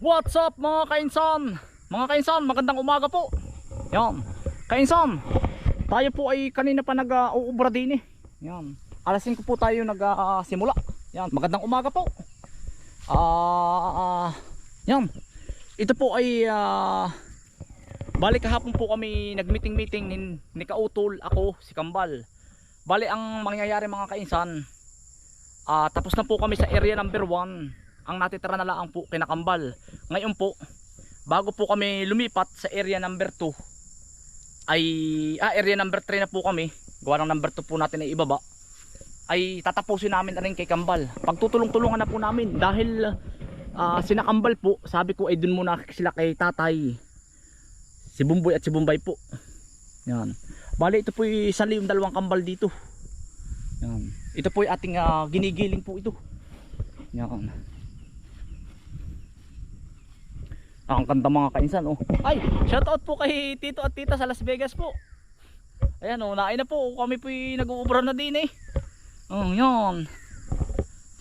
What's up mga kainsan? Mga kainsan, magandang umaga po. Yan. Kainsan, tayo po ay kanina pa nag-uubra din eh. Yan. Alas 5 po tayo nag-simula. Yan, magandang umaga po. Ah, ah, yan. Ito po ay ah, balik kahapon po kami nag-meeting-meeting ni, ni Kautol, ako, si Kambal. Bali ang mangyayari mga kainsan, ah, tapos na po kami sa area number 1 ang natitira na lang po kinakambal. Ngayon po bago po kami lumipat sa area number 2 ay ah, area number 3 na po kami gawa ng number 2 po natin ay ibaba ay tatapusin namin na rin kay Kambal. Pagtutulong-tulungan na po namin dahil ah, sina po sabi ko ay dun muna sila kay tatay si Bumboy at si Bumbay po. Yan. Bali ito po yung sali yung dalawang kambal dito. Yan. Ito po yung ating ah, ginigiling po ito. Yan ang ganda mga kainsan oh. Ay, shoutout po kay Tito at Tita sa Las Vegas po. Ayan oh, nain na po. Kami po nag-uubra na din eh. Oh, yun.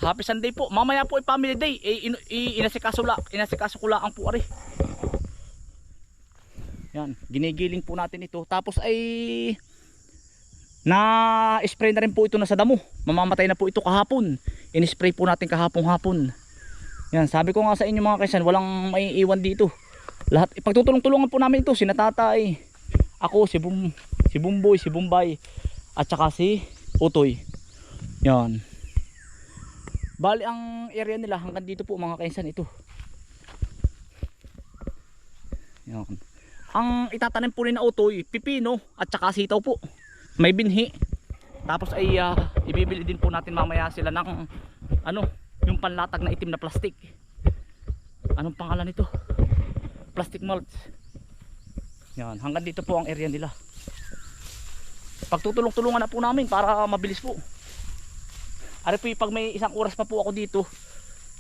Happy Sunday po. Mamaya po ay family day. Eh, in, i, inasikaso la, inasikaso ko lang po ari. Yan, ginigiling po natin ito. Tapos ay na spray na rin po ito na sa damo. Mamamatay na po ito kahapon. In-spray po natin kahapon hapon. Yan, sabi ko nga sa inyo mga kaisan, walang maiiwan dito. Lahat ipagtutulong-tulungan po namin ito, si Natatay, ako, si Bum, si Bumboy, si Bumbay, at saka si Utoy. Yan. Bali ang area nila hanggang dito po mga kaisan ito. Yan. Ang itatanim po ni na Utoy, pipino at saka sitaw po. May binhi. Tapos ay ah, ibibili din po natin mamaya sila ng ano, yung panlatag na itim na plastic. Anong pangalan nito? Plastic mulch. Yan, hanggang dito po ang area nila. Pagtutulong-tulungan na po namin para mabilis po. Ari po pag may isang oras pa po ako dito,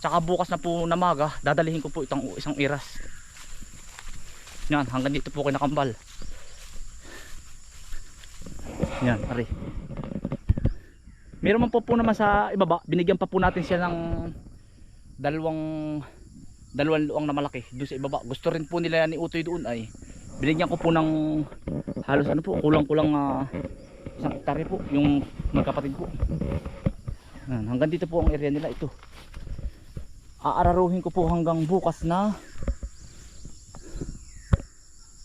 tsaka bukas na po na maga, dadalihin ko po itong isang iras. Yan, hanggang dito po kinakambal. Yan, ari. Meron man po po naman sa ibaba, binigyan pa po natin siya ng dalawang dalawang luang na malaki doon sa ibaba. Gusto rin po nila ni Utoy doon ay binigyan ko po ng halos ano po, kulang-kulang ah, isang hektare po yung magkapatid ko. Yan, hanggang dito po ang area nila ito. Aararuhin ko po hanggang bukas na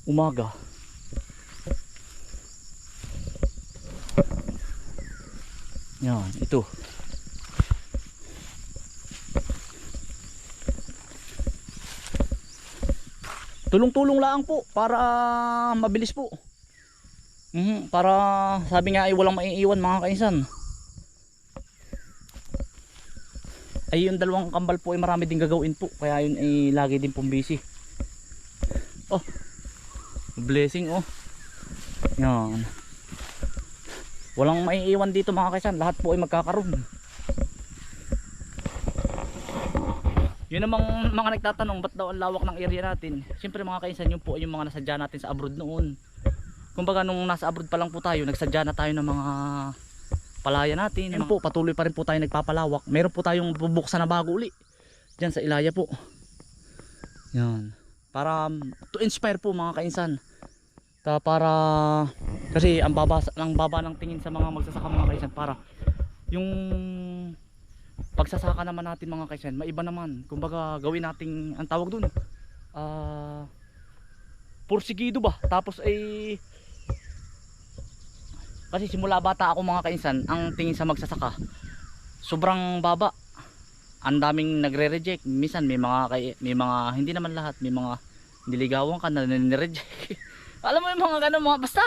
umaga. Yan, ito. Tulong-tulong lang po para mabilis po. Mhm, para sabi nga ay walang maiiwan mga kainsan. Ay yung dalawang kambal po ay marami din gagawin po. Kaya yun ay lagi din pong busy. Oh. Blessing oh. Yan. Walang maiiwan dito mga kaisan. Lahat po ay magkakaroon. Yun namang mga nagtatanong ba't daw ang lawak ng area natin. Siyempre mga kaisan yun po ay yung mga nasadya natin sa abroad noon. Kumbaga nung nasa abroad pa lang po tayo, nagsadya na tayo ng mga palaya natin. Yan po, patuloy pa rin po tayo nagpapalawak. Meron po tayong bubuksan na bago uli. Diyan sa Ilaya po. Yan. Para um, to inspire po mga kainsan. Ta para kasi ang baba ang baba ng tingin sa mga magsasaka mga kaisan para yung pagsasaka naman natin mga kaisan maiba naman. Kumbaga gawin nating ang tawag dun. Ah porsigido ba? Tapos ay kasi simula bata ako mga kainsan, ang tingin sa magsasaka sobrang baba. Ang daming nagre-reject. Minsan may mga kay, may mga hindi naman lahat, may mga niligawan ka na nire-reject. Alam mo yung mga ganun mga basta.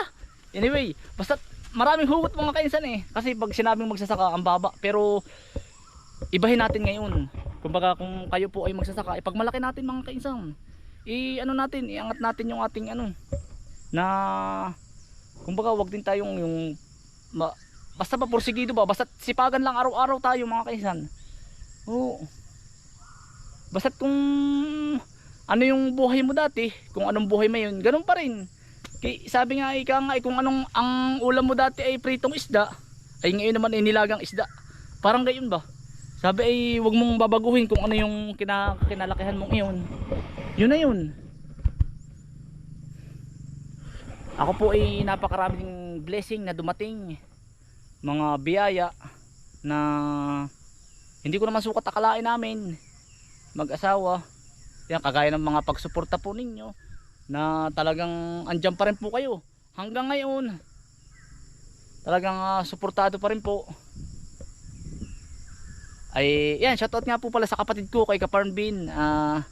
Anyway, basta maraming hugot mga kainsan eh. Kasi pag sinabing magsasaka ang baba, pero ibahin natin ngayon. Kumbaga kung kayo po ay magsasaka, ipagmalaki natin mga kainsan. I ano natin, iangat natin yung ating ano na kumbaga wag din tayong yung ma, basta pa porsigido ba basta sipagan lang araw-araw tayo mga kaisan oo basta kung ano yung buhay mo dati kung anong buhay mo yun ganun pa rin Kay, sabi nga ika nga eh, kung anong ang ulam mo dati ay pritong isda ay ngayon naman ay nilagang isda parang gayon ba Sabi ay wag mong babaguhin kung ano yung kina, kinalakihan mong iyon. Yun na yun. Ako po ay napakaraming blessing na dumating. Mga biyaya na hindi ko naman sukat akalain namin. Mag-asawa. Yan, kagaya ng mga pagsuporta po ninyo na talagang andyan pa rin po kayo. Hanggang ngayon talagang ah, suportado pa rin po. Ay yan shoutout nga po pala sa kapatid ko kay Kaparn Bin ah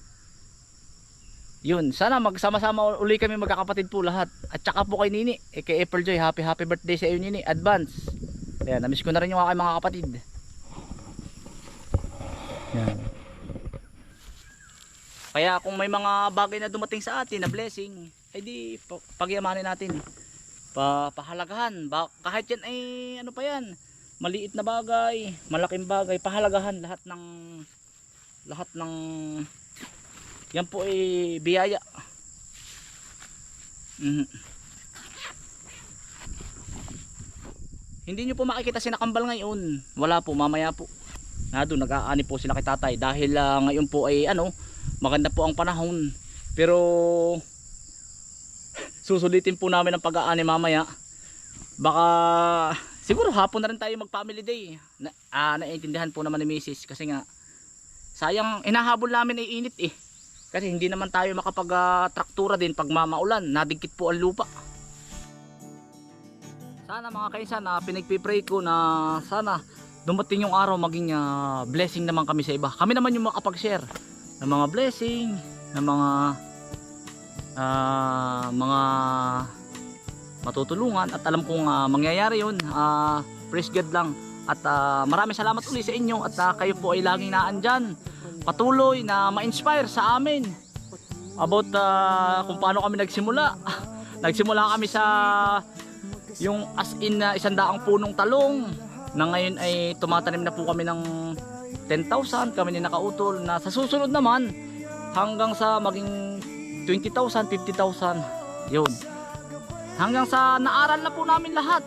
yun sana magsama-sama uli kami magkakapatid po lahat. At saka po kay Nini eh, kay April Joy happy happy birthday sa iyo Nini. Advance. Ayan namiss ko na rin yung aking mga kapatid. Yan kaya kung may mga bagay na dumating sa atin na blessing, ay di pa- pagyamanin natin. Pa pahalagahan. Ba, kahit yan ay ano pa yan, maliit na bagay, malaking bagay, pahalagahan lahat ng lahat ng yan po ay biyaya. Mhm. Hindi nyo po makikita si Nakambal ngayon. Wala po, mamaya po. Na nag-aani po sila kay tatay dahil ah, ngayon po ay ano, maganda po ang panahon. Pero susulitin po namin ang pag-aani mamaya. Baka siguro hapon na rin tayo mag family day. Na, ah, naiintindihan po naman ni Mrs. kasi nga sayang inahabol namin ay init eh. Kasi hindi naman tayo makapag ah, traktura din pag mamaulan. Nadigkit po ang lupa. Sana mga kainsan na pinagpipray ko na sana dumating yung araw maging ah, blessing naman kami sa iba. Kami naman yung makapag-share ng mga blessing ng mga ah, mga matutulungan at alam kong ah, mangyayari yun. Ah, praise God lang. At ah, maraming salamat uli sa inyo at ah, kayo po ay laging naandyan. Patuloy na ma-inspire sa amin about ah, kung paano kami nagsimula. Nagsimula kami sa yung as in na isang daang punong talong na ngayon ay tumatanim na po kami ng 10,000 kami ni nakautol na sa susunod naman hanggang sa maging 20,000, 50,000 yun. Hanggang sa naaral na po namin lahat.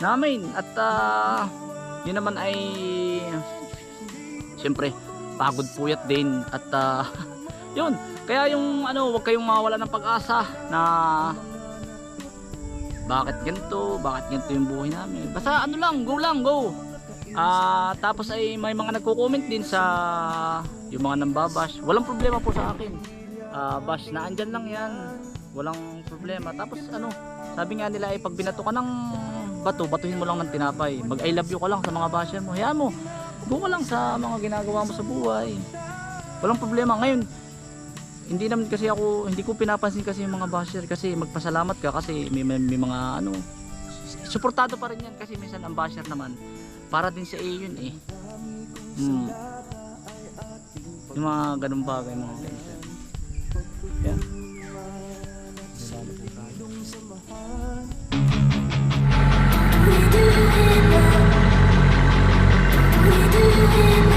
Namin. At ah, yun naman ay siyempre pagod puyat din. At ah, yun. Kaya yung ano wag kayong mawala ng pag-asa na bakit ganito? Bakit ganito yung buhay namin? Basta ano lang go lang go Ah, tapos ay may mga nagko-comment din sa yung mga nambabash. Walang problema po sa akin. Ah, bash na andyan lang 'yan. Walang problema. Tapos ano, sabi nga nila ay pag binato ka ng bato, batuhin mo lang ng tinapay. Mag I love you ka lang sa mga basher mo. Hayaan mo. Go lang sa mga ginagawa mo sa buhay. Walang problema. Ngayon, hindi naman kasi ako, hindi ko pinapansin kasi yung mga basher kasi magpasalamat ka kasi may, may, may mga ano, suportado pa rin yan kasi minsan ang basher naman para din sa iyo yun eh hmm. yung mga ganun bagay mga ganun yan We do it now. We do it now.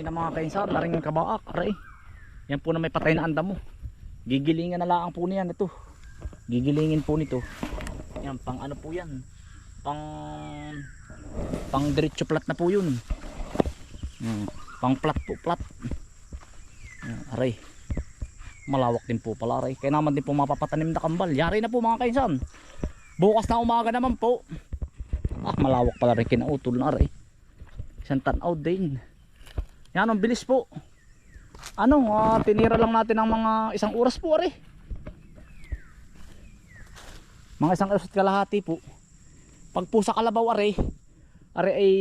Yari na mga kainsan, naring kabaak, aray. Yan po na may patay na andam mo. Gigilingan na lang po niyan ito. Gigilingin po nito. Yan, pang ano po yan. Pang pang diretso plat na po yun. Yan, pang plat po, plat. Yan, aray. Malawak din po pala aray. Kaya naman din po mapapatanim na kambal. Yari na po mga kainsan. Bukas na umaga naman po. Ah, malawak pala rin kinautol na aray. Isang tanaw din. Yan, ang bilis po. Ano, ah, tinira lang natin ng mga isang oras po, are. Mga isang oras at kalahati po. Pag po sa kalabaw, are, are ay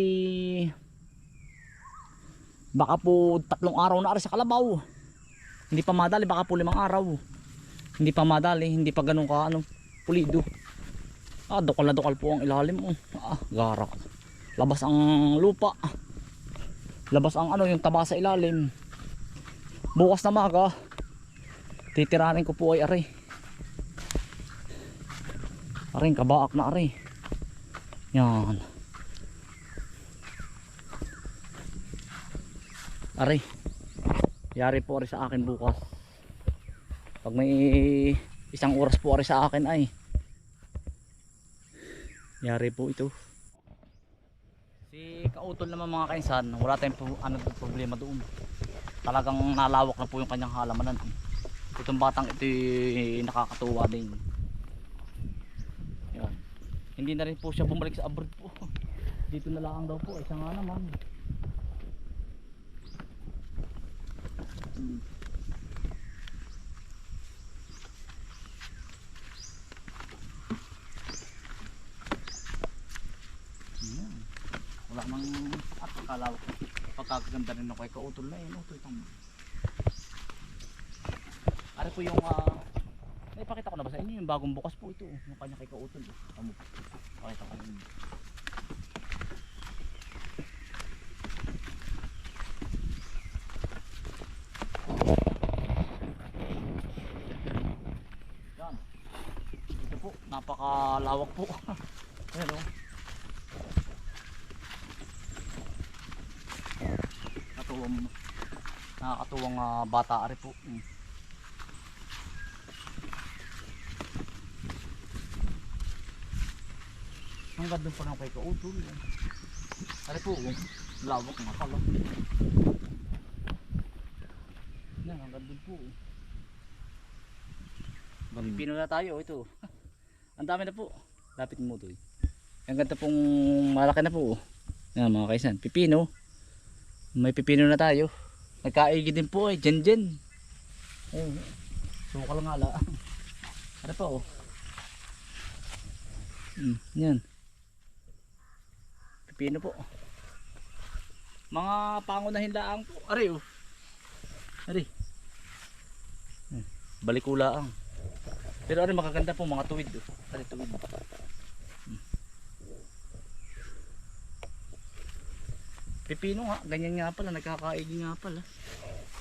baka po tatlong araw na are sa kalabaw. Hindi pa madali, baka po limang araw. Hindi pa madali, hindi pa ganun ka, ano, pulido. Ah, dokal na dokal po ang ilalim. Oh. Ah, gara. Labas ang lupa. Labas ang ano, yung taba sa ilalim. Bukas na maga titiranin ko po ay aray. Aring kabaak na aray. Yan. Aray yari po aray sa akin bukas. Pag may isang oras po aray sa akin ay yari po ito si kautol naman mga kainsan wala tayong pro- ano, problema doon talagang nalawak na po yung kanyang halamanan itong batang ito eh, nakakatuwa din yan. hindi na rin po siya bumalik sa abroad po dito na lang daw po isa nga naman Hmm. Yan. Wala nang at pagkalawak pagkaganda rin ako kay kautol na yun ito itong ari po yung uh, naipakita ko na ba sa inyo yung bagong bukas po ito yung kanya kay kautol eh. Tamo. pakita ko yun napakalawak po ah, bata ari po mm. ang ganda pa ng kay kautol ari po oh. lawak nga pala yan ang ganda po oh. Pipino na tayo ito ang dami na po lapit mo to ang ganda pong malaki na po oh. yan mga kaisan pipino may pipino na tayo. Nagkaigi din po eh. Jen jen. Oh. Sukal nga la. Ano pa oh. Hmm, yan. Pipino po. Mga pangunahin laang po. Ari oh. Ari. Hmm, Balikulaang. Pero ari makaganda po mga tuwid oh. Ari tuwid. Pipino nga, ganyan nga pala, nagkakaigi nga pala.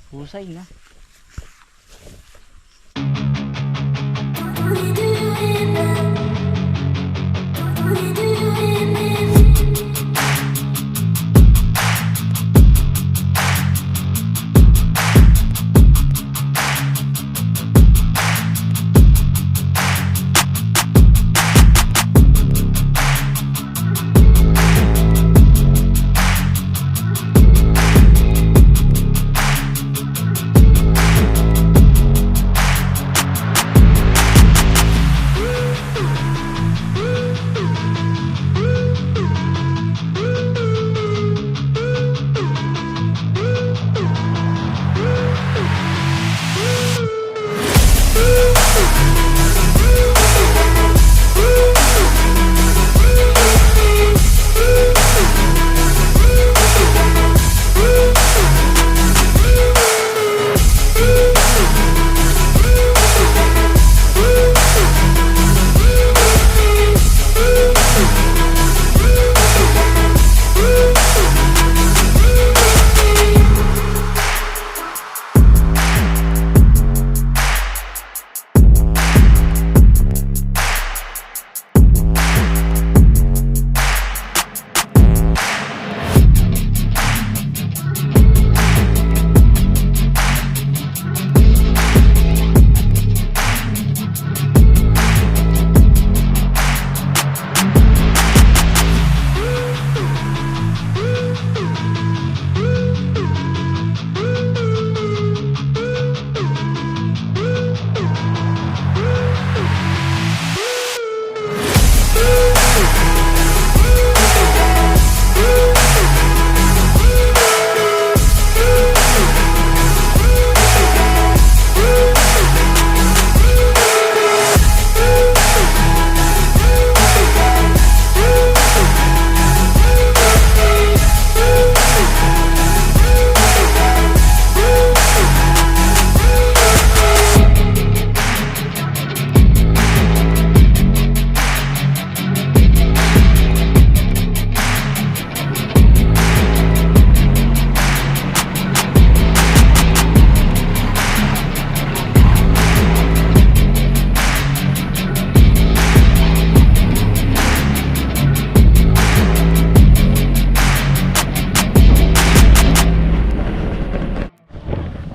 Husay na. Don't do it,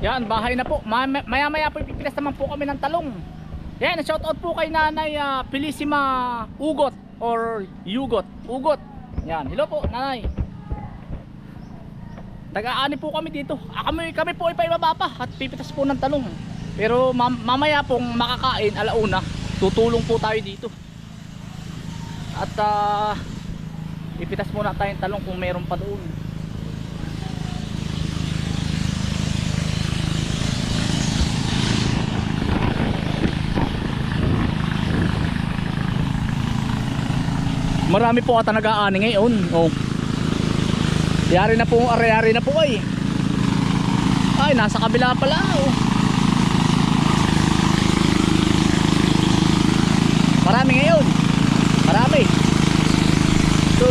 Yan, bahay na po. Maya maya po ipipitas naman po kami ng talong. Yan, shout out po kay Nanay ah, Felicima Ugot or Yugot. Ugot. Yan, hello po, Nanay. Taga-ani po kami dito. Ah, kami, kami po ay paibaba pa at pipitas po ng talong. Pero mam- mamaya pong makakain alauna, tutulong po tayo dito. At ah, ipitas muna tayong talong kung meron pa doon. Marami po ata nag-aani ngayon. Oh. Yari na po, ari-ari na po ay. Ay, nasa kabila pala. Oh. Marami ngayon. Marami. Ito.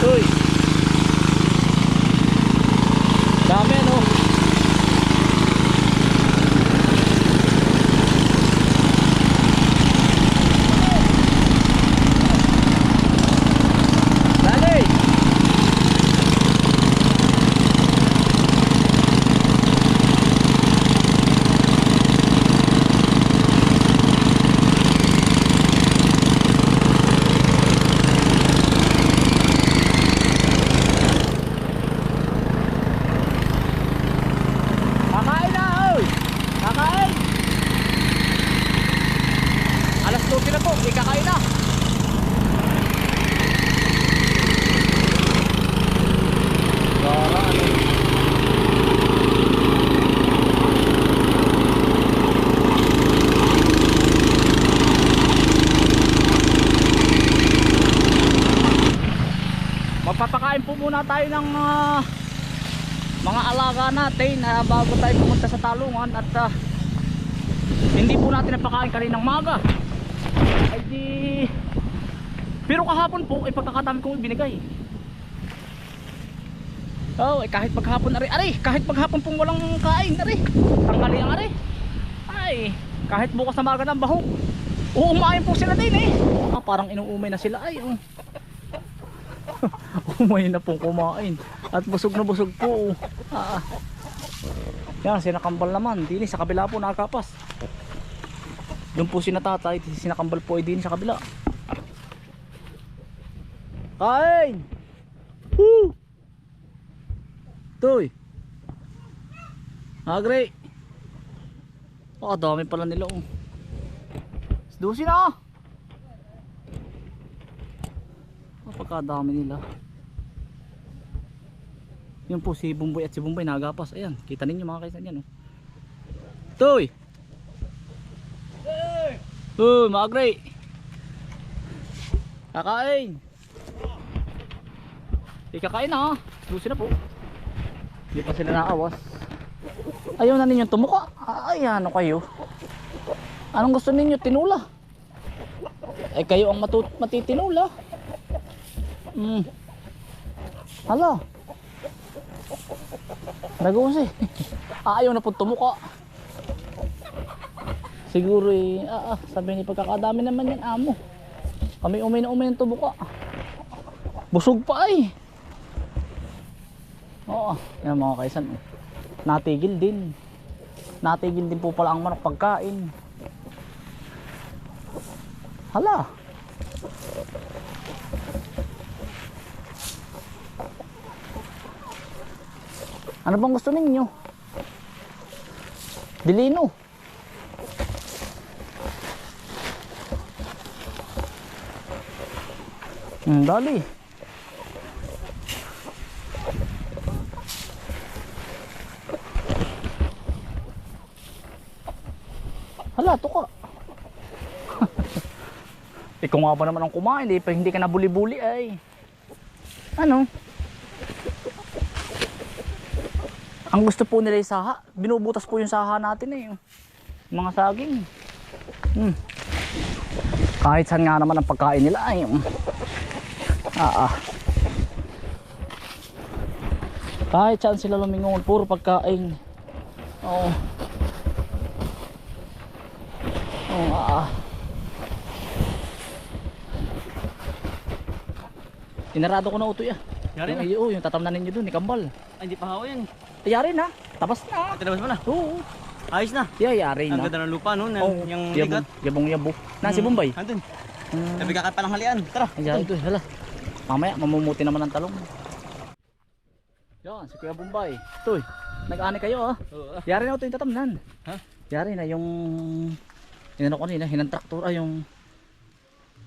Uy. Dami ano. Dali. Kakain na, oy! Kakain! Alas 12 na po, hindi kakain na. Gara, ano? Magpapakain po muna tayo ng ah, mga alaga natin na bago tayo pumunta sa talungan at ah, hindi po natin napakain kaninang maga. Ay di pero kahapon po ay pagkakadami kong ibinigay. Oh ay kahit paghapon ari ari kahit paghapon pong walang kain ari tanghali ang ari ay kahit bukas na maga ng bahog uumain po sila din eh. Ah, parang inuumay na sila ay oh. umay na pong kumain. At busog na busog po. Ah. yan sinakambal naman. Din sa kabila po nakakapas doon po si natatay sinakambal po ay din sa kabila. Kain! Woo! Toy! Agre! Oh dami pala nila oh. Dusi na oh! Napakadami nila. Yun po si Bumboy at si Bumboy nagapas. Ayan, kita ninyo mga kaisan yan. Oh. Toy! Uy, magre! Kakain! Di kakain na ha. Dusi na po. Hindi pa sila naawas. Ayaw na ninyong tumuka. Ay, ano kayo? Anong gusto ninyo? Tinula? Eh kayo ang matut matitinula. Hmm. Hala. Nagusi. Ayaw na po tumuka. Siguro eh, ah, ah, sabi ni pagkakadami naman yan amo. Kami umay na umay ng tumuka. Busog pa ay. Oo, yan mga kaisan. Natigil din. Natigil din po pala ang manok pagkain. Hala. Ano bang gusto ninyo? Dilino. Hmm, dali. Hala, tuka. Ikaw nga ba naman ang kumain, eh, hindi ka nabuli-buli ay. Ano? Ang gusto po nila yung saha. Binubutas po yung saha natin eh. yung Mga saging. Hmm. Kahit saan nga naman ang pagkain nila ay. um, Ah, ah. Kahit saan sila lumingon, puro pagkain. Oo. Oo, ah, ah. Inarado ko na utoy ah. Yari na. Yung, oh, yung tatamnanin nyo dun, ni Kambal. Ay, hindi pa hawa yan. Yari na. Tapos na. Tinabas mo na. Oo. Ayos na. Yeah, yari Ang na. ganda ng lupa no. na- Oh, yung yabong, ligat. yabong yabo. Na, si Hmm. Bombay. Andun. Hmm. Sabi ka pa ng halian. Tara. Ayan, ito, hala. Mamaya, mamumuti naman ang talong. Yan, si Kuya Bombay. Ito, eh. nag-ani kayo ah. Oo. Yari na ito yung tatamnan. Ha? Yari na yung... Inano ko nila, hinantraktor ah, yung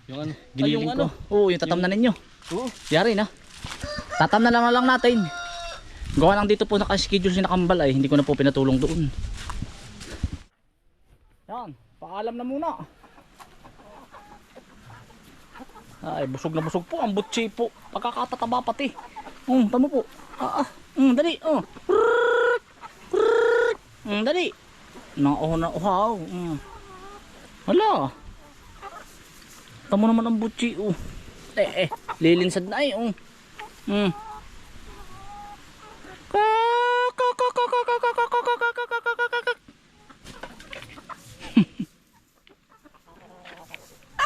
Yung ano? giniling Ay, yung ko. Oo, yung tatamnan ninyo. Oo. Yari na. Lang na lang natin. Gawa lang dito po nakaschedule si nakambal ay hindi ko na po pinatulong doon. Yan, paalam na muna. Ay, busog na busog po ang butchi po. Pagkakatataba pati. Um, tamo po. Ah, ah. Um, dali. Oh. Um, dali. Nauho na uhaw. Um. Hala. Tamo naman ang butchi. Oh. Eh, eh. Lilinsad na eh. Oh. Mm.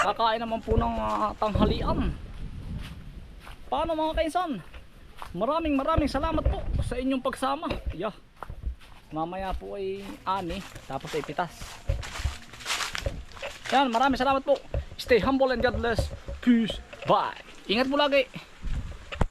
Kakain naman po ng ah, tanghalian. Paano mga kainsan? Maraming maraming salamat po sa inyong pagsama. Yeah. Mamaya po ay ani, tapos ay pitas. Yan, maraming salamat po. Stay humble and God bless. Peace. Bye. Ingat po lagi.